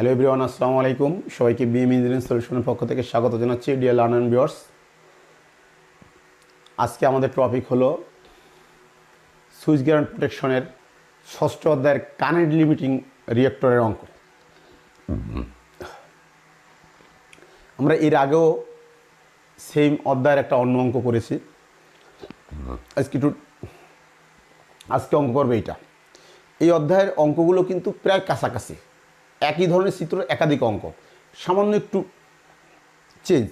Hello everyone আসসালামু আলাইকুম সবাইকে বিএম ইঞ্জিনিয়ারিং সলিউশনের পক্ষ থেকে স্বাগত জানাচ্ছি ডিয়ার লার্নার বিয়ার্স আজকে আমাদের টপিক হলো সুইচ গ্যারান্ট প্রোটেকশনের ষষ্ঠ অধ্যায়ের কারেন্ট লিমিটিং রিয়েক্টরের অঙ্ক। আমরা এর আগেও সেম অধ্যায়ের একটা অন্য অঙ্ক করেছি। আজকে একটু আজকে অঙ্ক করবে এইটা। এই অধ্যায়ের অঙ্কগুলো কিন্তু প্রায় কাছাকাছি। একই ধরনের চিত্র একাধিক অঙ্ক। সামান্য একটু চেঞ্জ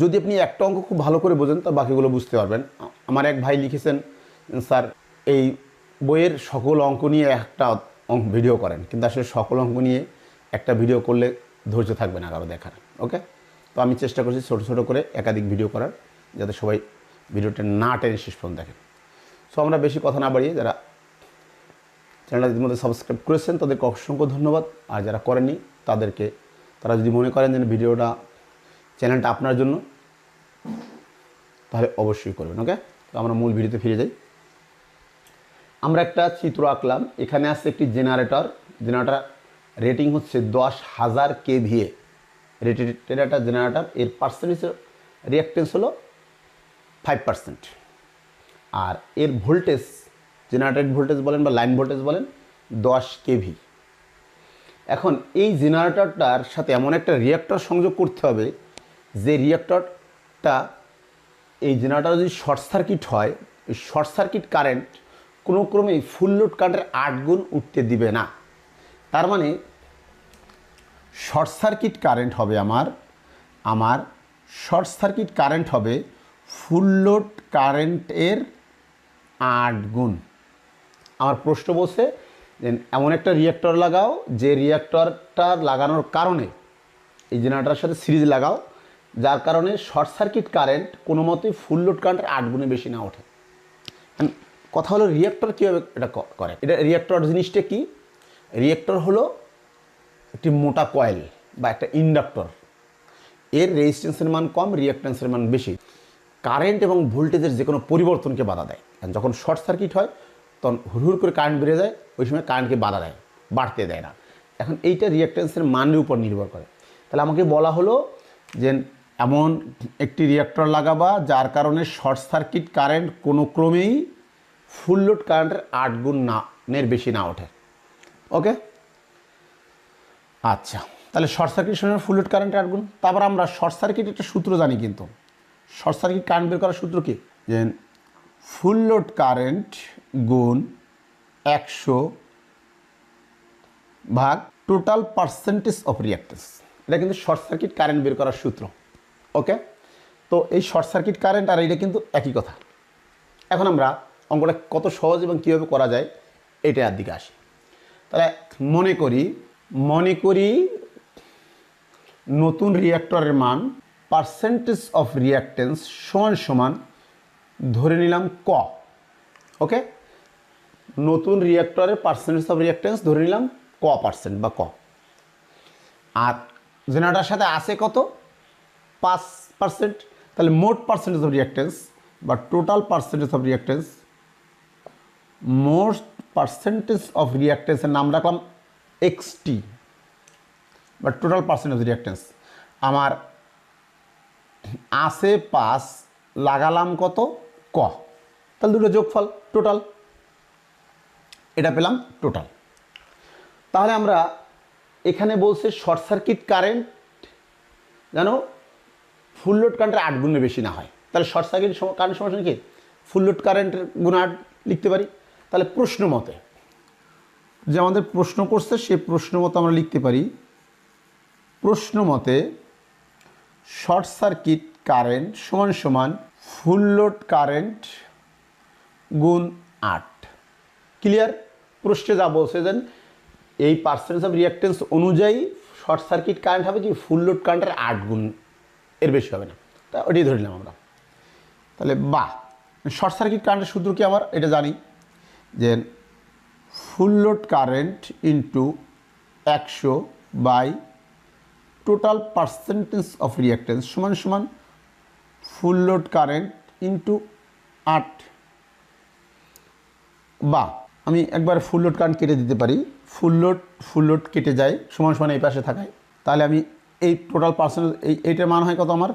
যদি আপনি একটা অঙ্ক খুব ভালো করে বোঝেন তা বাকিগুলো বুঝতে পারবেন। আমার এক ভাই লিখেছেন, স্যার, এই বইয়ের সকল অঙ্ক নিয়ে একটা অঙ্ক ভিডিও করেন। কিন্তু আসলে সকল অঙ্ক নিয়ে একটা ভিডিও করলে ধৈর্য থাকবে না কারও দেখার। ওকে তো আমি চেষ্টা করছি ছোটো ছোটো করে একাধিক ভিডিও করার, যাতে সবাই ভিডিওটা না টেনে শেষ পর্যন্ত দেখেন। সো আমরা বেশি কথা না বাড়িয়ে, যারা চ্যানেলটা ইতিমধ্যে সাবস্ক্রাইব করেছেন, তাদেরকে অসংখ্য ধন্যবাদ। আর যারা করেনি তাদেরকে, তারা যদি মনে করেন যে ভিডিওটা, চ্যানেলটা আপনার জন্য, তাহলে অবশ্যই করবেন ওকে তো আমরা মূল ভিডিওতে ফিরে যাই। আমরা একটা চিত্র আঁকলাম। এখানে আছে একটি জেনারেটর জেনারেটর রেটিং হচ্ছে দশ হাজার কেভিএ। রেটেড একটা জেনারেটর এর পার্সেন্টেজ রিয়াক্টেন্স হলো ফাইভ পার্সেন্ট আর এর ভোল্টেজ জেনারেটেড ভোল্টেজ বলেন বা লাইন ভোল্টেজ বলেন, দশ কেভি। এখন এই জেনারেটরটার সাথে এমন একটা রিয়াক্টর সংযোগ করতে হবে, যে রিয়াক্টরটা এই জেনারেটর যদি শর্ট সার্কিট হয় শর্ট সার্কিট কারেন্ট কোনো ক্রমেই ফুল লোড কারেন্টের আট গুণ উঠতে দিবে না। তার মানে শর্ট সার্কিট কারেন্ট হবে আমার আমার শর্ট সার্কিট কারেন্ট হবে ফুল লোড কারেন্টের আট গুণ। আমার প্রশ্ন বলছে যে এমন একটা রিয়াক্টর লাগাও যে রিয়াক্টরটা লাগানোর কারণে এই জেনারেটারের সাথে সিরিজ লাগাও, যার কারণে শর্ট সার্কিট কারেন্ট কোনো মতেই ফুল লোড কারেন্টের আট গুণে বেশি না ওঠে। কথা হলো রিয়াক্টর কীভাবে এটা করে? এটা রিয়াক্টর জিনিসটা কি? রিয়াক্টর হলো একটি মোটা কয়েল বা একটা ইন্ডাক্টর এর রেজিস্ট্যান্সের মান কম রিয়াক্ট্যান্সের মান বেশি। কারেন্ট এবং ভোল্টেজের যে কোনো পরিবর্তনকে বাধা দেয়। যখন শর্ট সার্কিট হয় তখন হুড় করে কারেন্ট বেড়ে যায়, ওই সময় কারেন্টকে বাধা দেয়, বাড়তে দেয় না। এখন এইটা রিয়াক্ট্যান্সের মানের উপর নির্ভর করে। তাহলে আমাকে বলা হলো যে এমন একটি রিয়াক্টর লাগাবা, যার কারণে শর্ট সার্কিট কারেন্ট কোনো ক্রমেই ফুল লোড কারেন্টের আট গুণ না বেশি না ওঠে। ওকে আচ্ছা তাহলে শর্ট সার্কিট সময় ফুল লোড কারেন্ট আট গুণ। তারপর আমরা শর্ট সার্কিট একটা সূত্র জানি কিন্তু। শর্ট সার্কিট কারেন্ট বের করার সূত্র কি? যে ফুল লোড কারেন্ট গুণ একশো ভাগ টোটাল পার্সেন্টেজ অফ রিয়াক্টেন্স এটা কিন্তু শর্ট সার্কিট কারেন্ট বের করার সূত্র ওকে তো এই শর্ট সার্কিট কারেন্ট আর এটা কিন্তু একই কথা। এখন আমরা অঙ্কটা কত সহজ এবং কীভাবে করা যায় এটার দিকে আসি। তাহলে মনে করি মনে করি নতুন রিয়াক্টরের মান পার্সেন্টেজ অফ রিয়াক্টেন্স সমান সমান ধরে নিলাম ক ওকে নতুন রিয়াক্টরের পার্সেন্টেজ অফ রিয়াক্টেন্স ধরে নিলাম ক পার্সেন্ট বা ক। আর জেনারেটার সাথে আছে কত? পাঁচ পার্সেন্ট তাহলে মোট পার্সেন্টেজ অফ রিয়াক্টেন্স বা total percentage of reactance most percentage of রিয়াক্টেন্সের নাম রাখলাম এক্সটি বা টোটাল পার্সেন্টেজ অফ রিয়াক্টেন্স আমার আছে পাস লাগালাম কত? ক। তাহলে দুটো যোগফল টোটাল এটা পেলাম টোটাল তাহলে আমরা এখানে বলছে শর্ট সার্কিট কারেন্ট যেন ফুল লোড কারেন্টের আট গুণের বেশি না হয়। তাহলে শর্ট সার্কিট কারেন্ট সমস্যা কি? ফুল লোড কারেন্টের গুণ আট লিখতে পারি। তাহলে প্রশ্ন মতে, যে আমাদের প্রশ্ন করছে, সে প্রশ্ন মতো আমরা লিখতে পারি, প্রশ্ন মতে শর্ট সার্কিট কারেন্ট সমান সমান ফুল লোড কারেন্ট গুণ আট। ক্লিয়ার প্রশ্নে যা বলছে দেন এই পার্সেন্টেজ অফ রিয়াক্টেন্স অনুযায়ী শর্ট সার্কিট কারেন্ট হবে কি? ফুল লোড কারেন্টের আট গুণ, এর বেশি হবে না। তা ওটাই ধরে নিলাম আমরা। তাহলে বা শর্ট সার্কিট কারেন্টের সূত্র কি আমার এটা জানি যে ফুল লোড কারেন্ট ইন্টু একশো by total percentage of reactance সমান সমান ফুল লোড কারেন্ট ইন্টু আট। বা আমি একবার ফুল লোড কারেন্ট কেটে দিতে পারি। ফুল লোড ফুল লোড কেটে যায়, সমান সমান এই পাশে থাকায়। তাহলে আমি এই টোটাল পার্সেন্টেজ এই এইটার মান হয় কত আমার?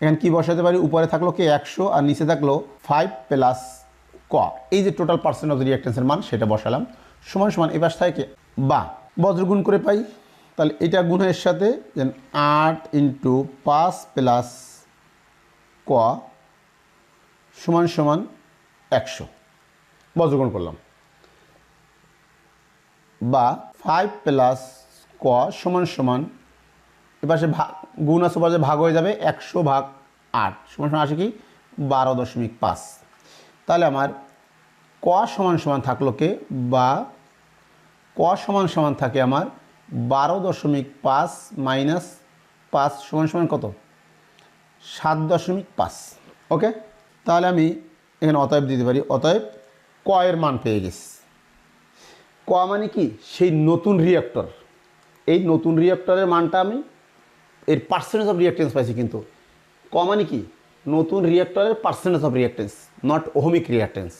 এখানে কি বসাতে পারি? উপরে থাকল কে একশো আর নিচে থাকল ফাইভ প্লাস ক। এই যে টোটাল পার্সেন্ট অফ রিয়াক্টেন্সের মান, সেটা বসালাম। সমান সমান এ পাশ থাকে বা বজ্রগুণ করে পাই। তাহলে এটা গুণের সাথে যেন আট ইন্টু পাঁচ প্লাস ক সমান সমান একশো। বজ্রগুণ করলাম। বা ফাইভ প্লাস ক সমান সমান এপাশে ভাগ গুণ আছে পাশে ভাগ হয়ে যাবে একশো ভাগ আট। সমান সমান আসে কি? বারো দশমিক পাঁচ। তাহলে আমার ক সমান সমান থাকল কে? বা ক সমান সমান থাকে আমার বারো দশমিক পাঁচ মাইনাস পাঁচ সমান সমান কত? সাত দশমিক পাঁচ। ওকে? তাহলে আমি এখানে অতএব দিতে পারি। অতএব ক এর মান পেয়ে গেছি। ক মানে কি? সেই নতুন রিয়াক্টর এই নতুন রিয়াক্টরের মানটা আমি এর পার্সেন্টেজ অফ রিয়াক্টেন্স পাইছি কিন্তু। ক মানে কি? নতুন রিয়াক্টরের percentage of reactance not ohmic reactance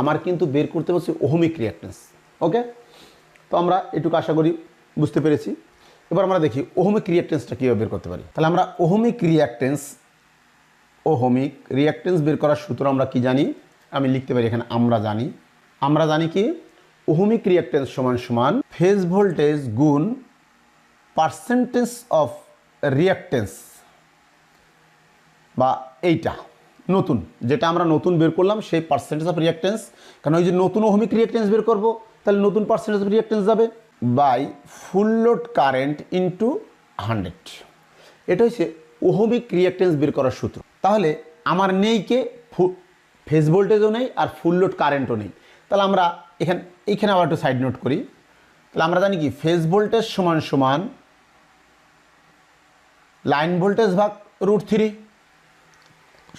আমার কিন্তু বের করতে বলছি ওহমিক রিয়াক্টেন্স ওকে তো আমরা এটুকু আশা করি বুঝতে পেরেছি। এবার আমরা দেখি ওহমিক রিয়াক্টেন্সটা কীভাবে বের করতে পারি। তাহলে আমরা ওহমিক রিয়াক্টেন্স ওহমিক রিয়াক্টেন্স বের করার সূত্র আমরা কি জানি? আমি লিখতে পারি এখানে আমরা জানি। আমরা জানি কি? ওহমিক রিয়াক্টেন্স সমান সমান ফেজ ভোল্টেজ গুণ পার্সেন্টেজ অফ রিয়াক্টেন্স বা এইটা। নতুন, যেটা আমরা নতুন বের করলাম, সেই পার্সেন্টেজ অফ রিয়াক্টেন্স কারণ ওই যে নতুন ওহমিক রিয়াক্টেন্স বের করব, তাহলে নতুন পার্সেন্টেজ অফ রিয়াক্টেন্স যাবে by full load current into hundred এটা হচ্ছে ওহমিক রিয়াক্টেন্স বের করার সূত্র। তাহলে আমার নেই কে ফেস ভোল্টেজও নেই আর ফুল লোড কারেন্টও নেই। তাহলে আমরা এখানে, এইখানে আবার একটু সাইড নোট করি। তাহলে আমরা জানি কি ফেস ভোল্টেজ সমান সমান লাইন ভোল্টেজ ভাগ রুট থ্রি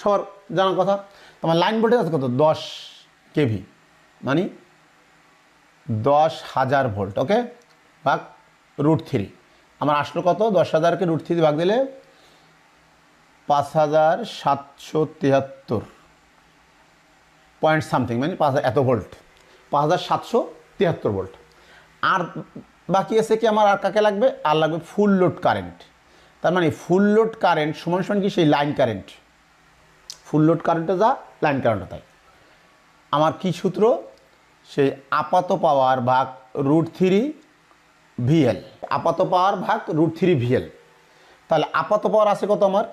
সবার জানার কথা? তোমার লাইন ভোল্টেজ আছে কত? দশ কেভি। মানে দশ হাজার ভোল্ট, ওকে? ভাগ রুট থ্রি আমার আসলো কত? দশ হাজারকে রুট থ্রি ভাগ দিলে পাঁচ হাজার সাতশো তিয়াত্তর পয়েন্ট সামথিং মানে পাঁচ হাজার, এত ভোল্ট পাঁচ হাজার সাতশো তিয়াত্তর ভোল্ট আর বাকি আছে কি আমার আর কাকে লাগবে? আর লাগবে ফুল লোড কারেন্ট তার মানে ফুল লোড কারেন্ট সমান সমান কি সেই লাইন কারেন্ট ফুল লোড কারেন্টে যা লাইন কারেন্টে তাই। আমার কি সূত্র? সেই আপাত পাওয়ার ভাগ রুট থ্রি ভিএল আপাত পাওয়ার ভাগ রুট থ্রি ভিএল তাহলে আপাত পাওয়ার আছে কত আমার?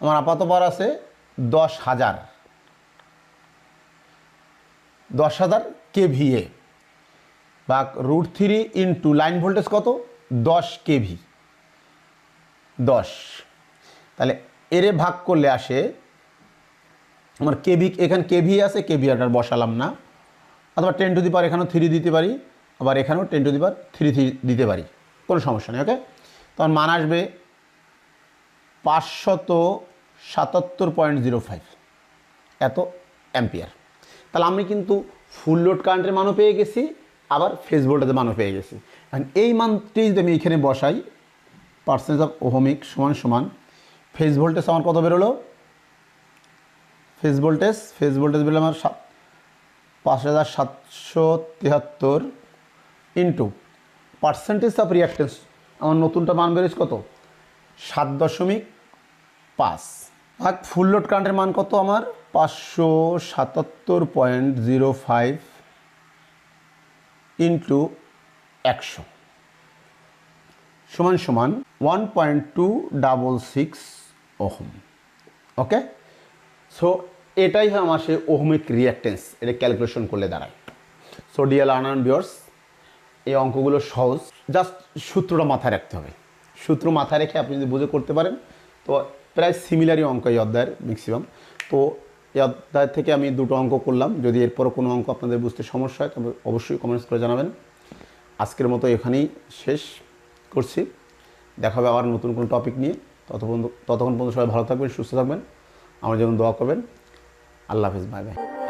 আমার আপাত পাওয়ার আছে দশ হাজার। দশ হাজার কেভিএ ভাগ root three into line voltage কত? দশ কেভি। দশ। তাহলে এরে ভাগ করলে আসে, আমার কেভি, এখানে কেভি আছে, কেভি আর বসালাম না। অথবা টেন টু দি পার এখানেও থ্রি দিতে পারি, আবার এখানেও ten to the power three three দিতে পারি। কোনো সমস্যা নেই ওকে তখন মান আসবে পাঁচশত সাতাত্তর পয়েন্ট জিরো ফাইভ এত অ্যাম্পিয়ার তাহলে আমি কিন্তু ফুল লোড কারেন্টের মানও পেয়ে গেছি, আবার ফেস ভোল্টেজের মানও পেয়ে গেছি। এখন এই মানটি যদি আমি এখানে বসাই পার্সেন্টেজ অফ ওহমিক সমান সমান ফেস ভোল্টেজ আমার কত বেরোলো? ফেস ভোল্টেজ ফেস ভোল্টেজ বেরোলো আমার সাত, পাঁচ হাজার সাতশো তিয়াত্তর ইন্টু পার্সেন্টেজ অফ রিয়াক্টেন্স আমার নতুনটা মান বেরোচ্ছে কত? সাত দশমিক পাঁচ। আর ফুল লোড কারেন্টের মান কত আমার? পাঁচশো সাতাত্তর পয়েন্ট জিরো ফাইভ ইন্টু একশো। সমান সমান one point two double six ohm. Okay? So এটাই হয় আমার সে ওহমিক রিয়াক্টেন্স এটা ক্যালকুলেশন করলে দাঁড়ায়। সো ডিয়ার লার্নার বিয়ার্স এই অঙ্কগুলো সহজ। জাস্ট সূত্রটা মাথায় রাখতে হবে। সূত্র মাথায় রেখে আপনি যদি বুঝে করতে পারেন, তো প্রায় সিমিলারই অঙ্ক এই অধ্যায়ের ম্যাক্সিমাম তো এই অধ্যায় থেকে আমি দুটো অঙ্ক করলাম। যদি এরপরও কোনো অঙ্ক আপনাদের বুঝতে সমস্যা হয়, তবে অবশ্যই কমেন্টস করে জানাবেন। আজকের মতো এখানেই শেষ করছি। দেখা হবে আবার নতুন কোনো টপিক নিয়ে। ততক্ষণ ততক্ষণ পর্যন্ত সবাই ভালো থাকবেন, সুস্থ থাকবেন। আমার জন্য দোয়া করবেন। আল্লাহ হাফিজ বাই বাই